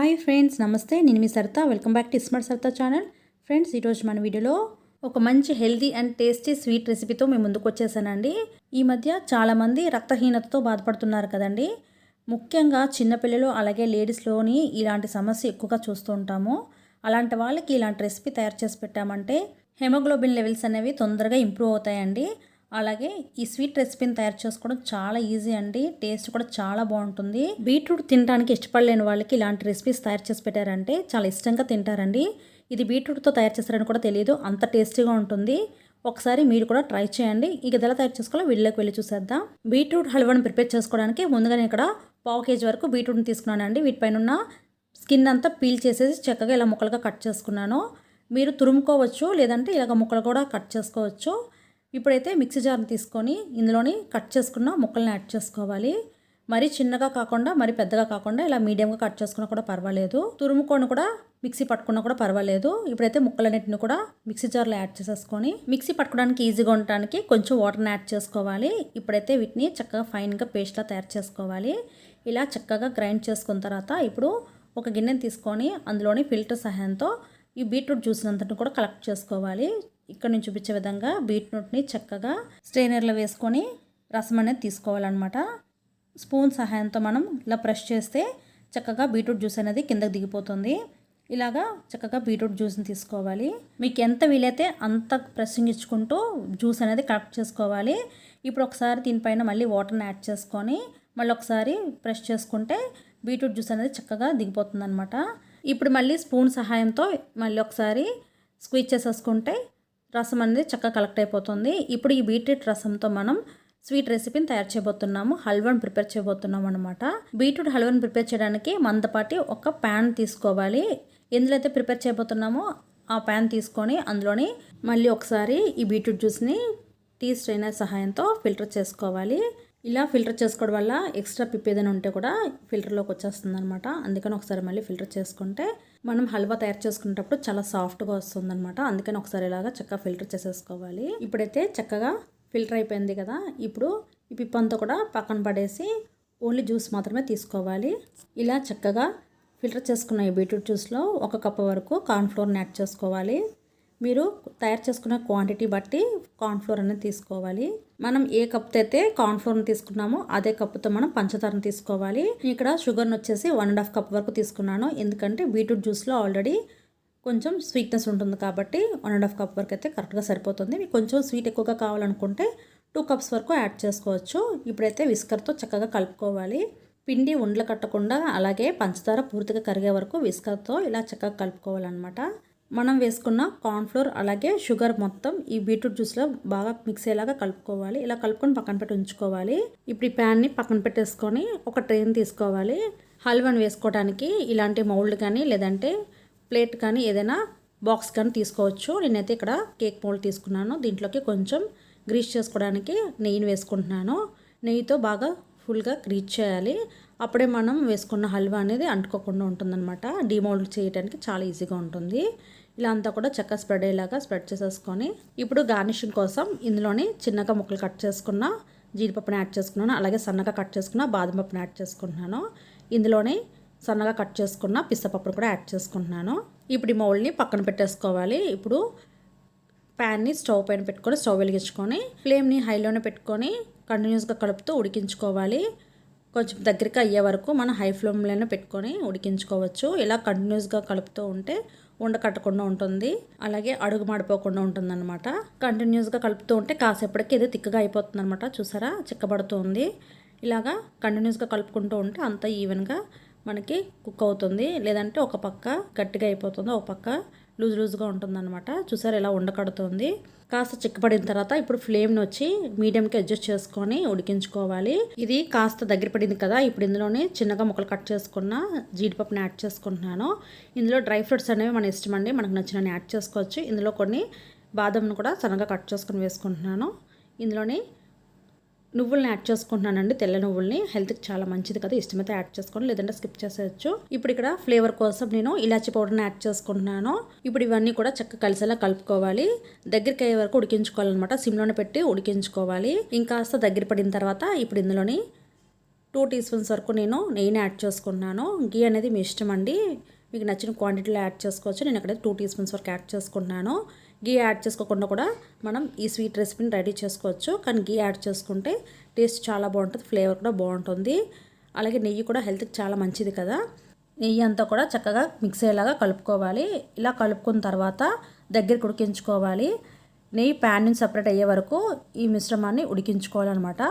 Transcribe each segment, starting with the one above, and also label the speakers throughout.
Speaker 1: Hi friends నమస్తే. నేను మీ Saritha. Welcome back to smart Saritha channel friends ఈరోజు మన వీడియోలో ఒక మంచి హెల్దీ అండ్ టేస్టీ స్వీట్ రెసిపీతో మేము ముందుకు వచ్చేసానండి. ఈ మధ్య చాలామంది రక్తహీనతతో బాధపడుతున్నారు కదండి. ముఖ్యంగా చిన్నపిల్లలు అలాగే లేడీస్లోని ఇలాంటి సమస్య ఎక్కువగా చూస్తూ ఉంటాము. అలాంటి వాళ్ళకి ఇలాంటి రెసిపీ తయారు చేసి పెట్టామంటే హెమోగ్లోబిన్ లెవెల్స్ అనేవి తొందరగా ఇంప్రూవ్ అవుతాయండి. అలాగే ఈ స్వీట్ రెసిపీని తయారు చేసుకోవడం చాలా ఈజీ అండి. టేస్ట్ కూడా చాలా బాగుంటుంది. బీట్రూట్ తినడానికి ఇష్టపడలేని వాళ్ళకి ఇలాంటి రెసిపీస్ తయారు చేసి పెట్టారంటే చాలా ఇష్టంగా తింటారండి. ఇది బీట్రూట్తో తయారు చేస్తారని కూడా తెలియదు. అంత టేస్టీగా ఉంటుంది. ఒకసారి మీరు కూడా ట్రై చేయండి. ఇక ఎలా తయారు చేసుకోవాలో వీళ్ళకి వెళ్ళి చూసేద్దాం. బీట్రూట్ హల్వాని ప్రిపేర్ చేసుకోవడానికి ముందుగా నేను ఇక్కడ పావు కేజీ వరకు బీట్రూట్ని తీసుకున్నానండి. వీటిపైన ఉన్న స్కిన్ అంతా పీల్ చేసేసి చక్కగా ఇలా ముక్కలుగా కట్ చేసుకున్నాను. మీరు తురుముకోవచ్చు లేదంటే ఇలాగ ముక్కలు కూడా కట్ చేసుకోవచ్చు. ఇప్పుడైతే మిక్సీ జార్ని తీసుకొని ఇందులోని కట్ చేసుకున్న ముక్కల్ని యాడ్ చేసుకోవాలి. మరి చిన్నగా కాకుండా మరి పెద్దగా కాకుండా ఇలా మీడియంగా కట్ చేసుకున్నా కూడా పర్వాలేదు. తురుముకొని కూడా మిక్సీ పట్టుకున్నా కూడా పర్వాలేదు. ఇప్పుడైతే ముక్కలన్నింటిని కూడా మిక్సీ జార్లో యాడ్ చేసేసుకొని మిక్సీ పట్టుకోవడానికి ఈజీగా ఉండటానికి కొంచెం వాటర్ని యాడ్ చేసుకోవాలి. ఇప్పుడైతే వీటిని చక్కగా ఫైన్గా పేస్ట్లా తయారు చేసుకోవాలి. ఇలా చక్కగా గ్రైండ్ చేసుకున్న తర్వాత ఇప్పుడు ఒక గిన్నెని తీసుకొని అందులోని ఫిల్టర్ సహాయంతో ఈ బీట్రూట్ జ్యూస్ అంతటిని కూడా కలెక్ట్ చేసుకోవాలి. ఇక్కడ నుంచి చూపించే విధంగా బీట్రూట్ని చక్కగా స్ట్రైనర్లో వేసుకొని రసం అనేది తీసుకోవాలన్నమాట. స్పూన్ సహాయంతో మనం ఇలా ప్రెస్ చేస్తే చక్కగా బీట్రూట్ జ్యూస్ అనేది కిందకి దిగిపోతుంది. ఇలాగా చక్కగా బీట్రూట్ జ్యూస్ని తీసుకోవాలి. మీకు ఎంత వీలైతే అంత ప్రెస్సింగ్ ఇచ్చుకుంటూ జ్యూస్ అనేది కలెక్ట్ చేసుకోవాలి. ఇప్పుడు ఒకసారి దీనిపైన మళ్ళీ వాటర్ని యాడ్ చేసుకొని మళ్ళీ ఒకసారి ప్రెస్ చేసుకుంటే బీట్రూట్ జ్యూస్ అనేది చక్కగా దిగిపోతుంది అనమాట ఇప్పుడు మళ్ళీ స్పూన్ సహాయంతో మళ్ళీ ఒకసారి స్క్వీజ్ చేసేసుకుంటే రసం అనేది చక్కగా కలెక్ట్ అయిపోతుంది. ఇప్పుడు ఈ బీట్రూట్ రసంతో మనం స్వీట్ రెసిపీని తయారు చేయబోతున్నాము. హల్వాని ప్రిపేర్ చేయబోతున్నాం అనమాట బీట్రూట్ హల్వాని ప్రిపేర్ చేయడానికి మందపాటి ఒక ప్యాన్ తీసుకోవాలి. ఎందులో అయితే ప్రిపేర్ చేయబోతున్నామో ఆ ప్యాన్ తీసుకొని అందులోని మళ్ళీ ఒకసారి ఈ బీట్రూట్ జ్యూస్ని టీ స్ట్రైనర్ సహాయంతో ఫిల్టర్ చేసుకోవాలి. ఇలా ఫిల్టర్ చేసుకోవడం వల్ల ఎక్స్ట్రా పిప్ ఏదైనా ఉంటే కూడా ఫిల్టర్లోకి వచ్చేస్తుంది అనమాట అందుకని ఒకసారి మళ్ళీ ఫిల్టర్ చేసుకుంటే మనం హల్వా తయారు చేసుకునేటప్పుడు చాలా సాఫ్ట్గా వస్తుంది అనమాట అందుకని ఒకసారి ఇలాగా చక్కగా ఫిల్టర్ చేసేసుకోవాలి. ఇప్పుడైతే చక్కగా ఫిల్టర్ అయిపోయింది కదా. ఇప్పుడు ఈ పిప్ అంతా కూడా పక్కన పడేసి ఓన్లీ జ్యూస్ మాత్రమే తీసుకోవాలి. ఇలా చక్కగా ఫిల్టర్ చేసుకున్న ఈ బీట్రూట్ జ్యూస్లో ఒక కప్ వరకు కార్న్ఫ్లోర్ని యాడ్ చేసుకోవాలి. మీరు తయారు చేసుకున్న క్వాంటిటీ బట్టి కార్న్ఫ్లోర్ అనేది తీసుకోవాలి. మనం ఏ కప్తో అయితే కార్న్ఫ్లోర్ని తీసుకున్నామో అదే కప్పుతో మనం పంచదారను తీసుకోవాలి. ఇక్కడ షుగర్ని వచ్చేసి వన్ అండ్ హాఫ్ కప్ వరకు తీసుకున్నాను. ఎందుకంటే బీట్రూట్ జ్యూస్లో ఆల్రెడీ కొంచెం స్వీట్నెస్ ఉంటుంది కాబట్టి వన్ అండ్ హాఫ్ కప్ వరకు అయితే కరెక్ట్గా సరిపోతుంది. మీకు కొంచెం స్వీట్ ఎక్కువగా కావాలనుకుంటే టూ కప్స్ వరకు యాడ్ చేసుకోవచ్చు. ఇప్పుడైతే విస్కర్తో చక్కగా కలుపుకోవాలి. పిండి ఉండలు కట్టకుండా అలాగే పంచదార పూర్తిగా కరిగే వరకు విస్కర్తో ఇలా చక్కగా కలుపుకోవాలన్నమాట. మనం వేసుకున్న కార్న్ఫ్లోర్ అలాగే షుగర్ మొత్తం ఈ బీట్రూట్ జ్యూస్లో బాగా మిక్స్ అయ్యేలాగా కలుపుకోవాలి. ఇలా కలుపుకొని పక్కన పెట్టి ఉంచుకోవాలి. ఇప్పుడు ఈ ప్యాన్ని పక్కన పెట్టేసుకొని ఒక ట్రైన్ తీసుకోవాలి. హల్వాని వేసుకోవడానికి ఇలాంటి మౌల్డ్ కానీ లేదంటే ప్లేట్ కానీ ఏదైనా బాక్స్ కానీ తీసుకోవచ్చు. నేనైతే ఇక్కడ కేక్ మౌల్డ్ తీసుకున్నాను. దీంట్లోకి కొంచెం గ్రీస్ చేసుకోవడానికి నెయ్యిని వేసుకుంటున్నాను. నెయ్యితో బాగా ఫుల్గా గ్రీచ్ చేయాలి. అప్పుడే మనం వేసుకున్న హల్వా అనేది అంటుకోకుండా ఉంటుందన్నమాట. డిమోల్డ్ చేయడానికి చాలా ఈజీగా ఉంటుంది. ఇలా అంతా కూడా చక్కగా స్ప్రెడ్ అయ్యేలాగా స్ప్రెడ్ చేసేసుకొని ఇప్పుడు గార్నిషింగ్ కోసం ఇందులోని చిన్నగా ముక్కలు కట్ చేసుకున్న జీడిపప్పుని యాడ్ చేసుకున్నాను. అలాగే సన్నగా కట్ చేసుకున్న బాదం పప్పుని యాడ్ చేసుకుంటున్నాను. ఇందులోనే సన్నగా కట్ చేసుకున్న పిస్తపప్పును కూడా యాడ్ చేసుకుంటున్నాను. ఇప్పుడు ఈ మౌల్ని పక్కన పెట్టేసుకోవాలి. ఇప్పుడు ప్యాన్ని స్టవ్ పైన పెట్టుకొని స్టవ్ వెలిగించుకొని ఫ్లేమ్ని హైలోనే పెట్టుకొని కంటిన్యూస్గా కలుపుతూ ఉడికించుకోవాలి. కొంచెం దగ్గరికి అయ్యే వరకు మనం హై ఫ్లేమ్లోనే పెట్టుకొని ఉడికించుకోవచ్చు. ఇలా కంటిన్యూస్గా కలుపుతూ ఉంటే ఉండకట్టకుండా ఉంటుంది. అలాగే అడుగు మాడిపోకుండా ఉంటుంది అనమాట కంటిన్యూస్గా కలుపుతూ ఉంటే కాసేపటికి ఏదో తిక్కగా అయిపోతుంది అనమాట చూసారా? చిక్కబడుతుంది. ఇలాగా కంటిన్యూస్గా కలుపుకుంటూ ఉంటే అంత ఈవెన్గా మనకి కుక్ అవుతుంది. లేదంటే ఒక పక్క గట్టిగా అయిపోతుంది. ఒక పక్క లూజ్ లూజ్గా ఉంటుందన్నమాట. చూసారు ఎలా ఉండకడుతుంది కాస్త చిక్కపడిన తర్వాత ఇప్పుడు ఫ్లేమ్ని వచ్చి మీడియంకి అడ్జస్ట్ చేసుకొని ఉడికించుకోవాలి. ఇది కాస్త దగ్గర పడింది కదా ఇప్పుడు ఇందులోనే చిన్నగా ముక్కలు కట్ చేసుకున్న జీడిపప్పుని యాడ్ చేసుకుంటున్నాను. ఇందులో డ్రై ఫ్రూట్స్ అనేవి మన ఇష్టం అండి మనకు నచ్చిన యాడ్ చేసుకోవచ్చు. ఇందులో కొన్ని బాదంను కూడా సన్నగా కట్ చేసుకొని వేసుకుంటున్నాను. ఇందులోని నువ్వుల్ని యాడ్ చేసుకుంటున్నానండి తెల్ల నువ్వుల్ని. హెల్త్కి చాలా మంచిది కదా ఇష్టమైతే యాడ్ చేసుకోండి లేదంటే స్కిప్ చేసేయచ్చు. ఇప్పుడు ఇక్కడ ఫ్లేవర్ కోసం నేను ఇలాచి పౌడర్ని యాడ్ చేసుకుంటున్నాను. ఇప్పుడు ఇవన్నీ కూడా చక్కగా కలిసేలా కలుపుకోవాలి. దగ్గరికి అయ్యే వరకు ఉడికించుకోవాలన్నమాట. సిమ్లోనే పెట్టి ఉడికించుకోవాలి. ఇంకాస్త దగ్గర పడిన తర్వాత ఇప్పుడు ఇందులోని టూ టీ స్పూన్స్ వరకు నేను నెయ్యిని యాడ్ చేసుకున్నాను గీ అనేది మీ ఇష్టం అండి. మీకు నచ్చిన క్వాంటిటీలో యాడ్ చేసుకోవచ్చు. నేను ఇక్కడ టూ టీ స్పూన్స్ వరకు యాడ్ చేసుకున్నాను గీ యాడ్ చేసుకోకుండా కూడా మనం ఈ స్వీట్ రెసిపీని రెడీ చేసుకోవచ్చు. కానీ గీ యాడ్ చేసుకుంటే టేస్ట్ చాలా బాగుంటుంది ఫ్లేవర్ కూడా బాగుంటుంది. అలాగే నెయ్యి కూడా హెల్త్కి చాలా మంచిది కదా. నెయ్యి అంతా కూడా చక్కగా మిక్స్ అయ్యేలాగా కలుపుకోవాలి. ఇలా కలుపుకున్న తర్వాత దగ్గరికి ఉడికించుకోవాలి. నెయ్యి ప్యాన్ నుంచి సపరేట్ అయ్యే వరకు ఈ మిశ్రమాన్ని ఉడికించుకోవాలన్నమాట.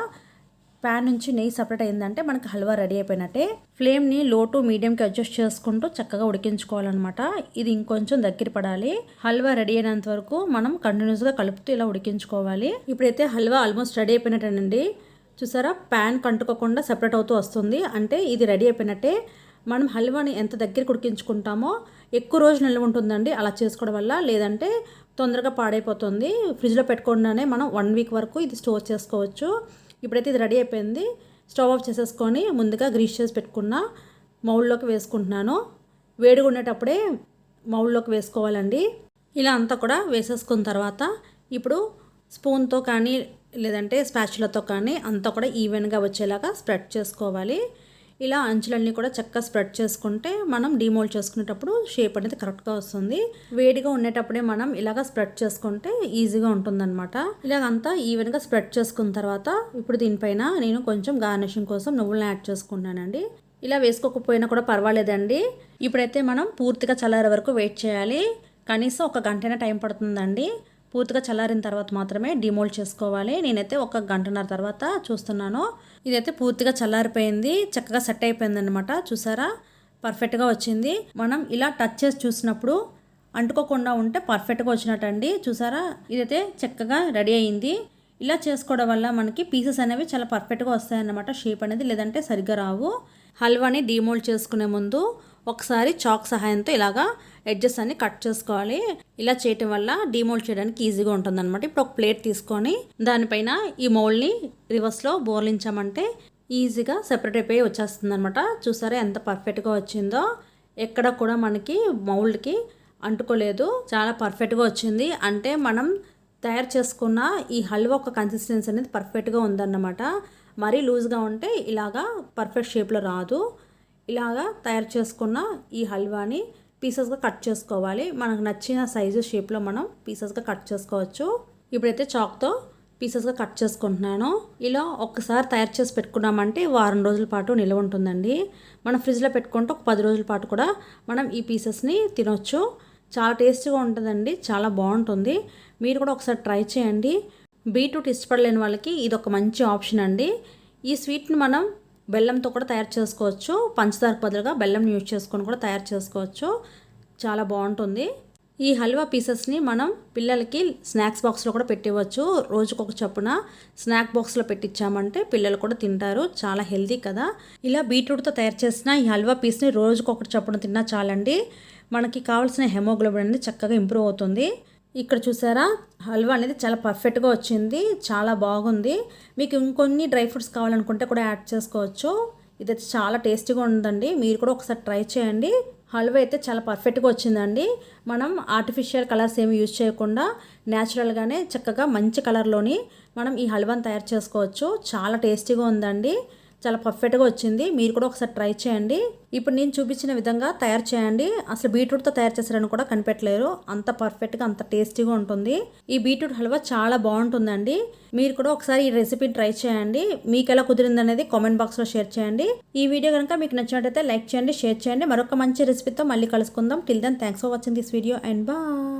Speaker 1: ప్యాన్ నుంచి నెయ్యి సపరేట్ అయిందంటే మనకి హల్వా రెడీ అయిపోయినట్టే. ఫ్లేమ్ని లో టు మీడియంకి అడ్జస్ట్ చేసుకుంటూ చక్కగా ఉడికించుకోవాలన్నమాట. ఇది ఇంకొంచెం దగ్గర పడాలి. హల్వా రెడీ అయినంత వరకు మనం కంటిన్యూస్గా కలుపుతూ ఇలా ఉడికించుకోవాలి. ఇప్పుడైతే హల్వా ఆల్మోస్ట్ రెడీ అయిపోయినట్టేనండి. చూసారా? ప్యాన్ కంటుకోకుండా సెపరేట్ అవుతూ వస్తుంది. అంటే ఇది రెడీ అయిపోయినట్టే. మనం హల్వాని ఎంత దగ్గర ఉడికించుకుంటామో ఎక్కువ రోజు నిల్వ ఉంటుందండి. అలా చేసుకోవడం వల్ల లేదంటే తొందరగా పాడైపోతుంది. ఫ్రిడ్జ్లో పెట్టుకుండానే మనం వన్ వీక్ వరకు ఇది స్టోర్ చేసుకోవచ్చు. ఇప్పుడైతే ఇది రెడీ అయిపోయింది. స్టవ్ ఆఫ్ చేసేసుకొని ముందుగా గ్రీస్ చేసి పెట్టుకున్న మౌల్లోకి వేసుకుంటున్నాను. వేడిగా ఉండేటప్పుడే మౌల్లోకి వేసుకోవాలండి. ఇలా అంతా కూడా వేసేసుకున్న తర్వాత ఇప్పుడు స్పూన్తో కానీ లేదంటే స్పాచులతో కానీ అంతా కూడా ఈవెన్గా వచ్చేలాగా స్ప్రెడ్ చేసుకోవాలి. ఇలా అంచులన్నీ కూడా చక్కగా స్ప్రెడ్ చేసుకుంటే మనం డిమోల్డ్ చేసుకునేటప్పుడు షేప్ అనేది కరెక్ట్గా వస్తుంది. వేడిగా ఉండేటప్పుడే మనం ఇలాగ స్ప్రెడ్ చేసుకుంటే ఈజీగా ఉంటుందన్నమాట. ఇలాగంతా ఈవెన్గా స్ప్రెడ్ చేసుకున్న తర్వాత ఇప్పుడు దీనిపైన నేను కొంచెం గార్నిషింగ్ కోసం నువ్వులను యాడ్ చేసుకున్నానండి ఇలా వేసుకోకపోయినా కూడా పర్వాలేదండి. ఇప్పుడైతే మనం పూర్తిగా చల్లారే వరకు వెయిట్ చేయాలి. కనీసం ఒక గంటైనా టైం పడుతుందండి. పూర్తిగా చల్లారిన తర్వాత మాత్రమే డిమోల్డ్ చేసుకోవాలి. నేనైతే ఒక గంటన్నర తర్వాత చూస్తున్నాను. ఇదైతే పూర్తిగా చల్లారిపోయింది. చక్కగా సెట్ అయిపోయింది అనమాట చూసారా? పర్ఫెక్ట్గా వచ్చింది. మనం ఇలా టచ్ చేసి చూసినప్పుడు అంటుకోకుండా ఉంటే పర్ఫెక్ట్గా వచ్చినట్టండి. చూసారా? ఇదైతే చక్కగా రెడీ అయింది. ఇలా చేసుకోవడం వల్ల మనకి పీసెస్ అనేవి చాలా పర్ఫెక్ట్గా వస్తాయన్నమాట. షేప్ అనేది లేదంటే సరిగ్గా రావు. హల్వాని డీమోల్డ్ చేసుకునే ముందు ఒకసారి చాక్ సహాయంతో ఇలాగా ఎడ్జెస్ అన్ని కట్ చేసుకోవాలి. ఇలా చేయటం వల్ల డిమోల్డ్ చేయడానికి ఈజీగా ఉంటుంది అనమాట ఇప్పుడు ఒక ప్లేట్ తీసుకొని దానిపైన ఈ మోల్డ్ని రివర్స్లో బోర్లించామంటే ఈజీగా సెపరేట్ అయిపోయి వచ్చేస్తుంది అనమాట చూసారా ఎంత పర్ఫెక్ట్గా వచ్చిందో. ఎక్కడ కూడా మనకి మౌల్డ్కి అంటుకోలేదు. చాలా పర్ఫెక్ట్గా వచ్చింది. అంటే మనం తయారు చేసుకున్న ఈ హల్వా ఒక కన్సిస్టెన్సీ అనేది పర్ఫెక్ట్గా ఉందన్నమాట. మరీ లూజ్గా ఉంటే ఇలాగా పర్ఫెక్ట్ షేప్లో రాదు. ఇలాగా తయారు చేసుకున్న ఈ హల్వాని పీసెస్గా కట్ చేసుకోవాలి. మనకు నచ్చిన సైజు షేప్లో మనం పీసెస్గా కట్ చేసుకోవచ్చు. ఇప్పుడైతే చాక్తో పీసెస్గా కట్ చేసుకుంటున్నాను. ఇలా ఒక్కసారి తయారు చేసి పెట్టుకున్నామంటే వారం రోజుల పాటు నిల్వ ఉంటుందండి. మనం ఫ్రిడ్జ్లో పెట్టుకుంటే ఒక పది రోజుల పాటు కూడా మనం ఈ పీసెస్ని తినొచ్చు. చాలా టేస్టీగా ఉంటుందండి చాలా బాగుంటుంది. మీరు కూడా ఒకసారి ట్రై చేయండి. బీట్రూట్ ఇష్టపడలేని వాళ్ళకి ఇది ఒక మంచి ఆప్షన్ అండి. ఈ స్వీట్ని మనం బెల్లంతో కూడా తయారు చేసుకోవచ్చు. పంచదారకు బదులుగా బెల్లం యూజ్ చేసుకొని కూడా తయారు చేసుకోవచ్చు. చాలా బాగుంటుంది. ఈ హల్వా పీసెస్ని మనం పిల్లలకి స్నాక్స్ బాక్స్లో కూడా పెట్టివ్వచ్చు. రోజుకొక చొప్పున స్నాక్ బాక్స్లో పెట్టించామంటే పిల్లలు కూడా తింటారు. చాలా హెల్తీ కదా. ఇలా బీట్రూట్తో తయారు చేసిన ఈ హల్వా పీస్ని రోజుకొకటి చొప్పున తిన్నా చాలండి. మనకి కావాల్సిన హెమోగ్లోబిన్ అనేది చక్కగా ఇంప్రూవ్ అవుతుంది. ఇక్కడ చూసారా? హల్వా అనేది చాలా పర్ఫెక్ట్గా వచ్చింది. చాలా బాగుంది. మీకు ఇంకొన్ని డ్రై ఫ్రూట్స్ కావాలనుకుంటే కూడా యాడ్ చేసుకోవచ్చు. ఇదైతే చాలా టేస్టీగా ఉందండి. మీరు కూడా ఒకసారి ట్రై చేయండి. హల్వా అయితే చాలా పర్ఫెక్ట్గా వచ్చిందండి. మనం ఆర్టిఫిషియల్ కలర్స్ ఏమి యూజ్ చేయకుండా న్యాచురల్గానే చక్కగా మంచి కలర్లోని మనం ఈ హల్వాని తయారు చేసుకోవచ్చు. చాలా టేస్టీగా ఉందండి. చాలా పర్ఫెక్ట్గా వచ్చింది. మీరు కూడా ఒకసారి ట్రై చేయండి. ఇప్పుడు నేను చూపించిన విధంగా తయారు చేయండి. అసలు బీట్రూట్తో తయారు చేశారని కూడా కనిపెట్టలేరు. అంత పర్ఫెక్ట్గా అంత టేస్టీగా ఉంటుంది. ఈ బీట్రూట్ హల్వా చాలా బాగుంటుందండి. మీరు కూడా ఒకసారి ఈ రెసిపీ ట్రై చేయండి. మీకు ఎలా కుదిరింది అనేది కామెంట్ బాక్స్లో షేర్ చేయండి. ఈ వీడియో కనుక మీకు నచ్చినట్టయితే లైక్ చేయండి షేర్ చేయండి. మరొక మంచి రెసిపీతో మళ్ళీ కలుసుకుందాం. Till then thanks for watching this video and bye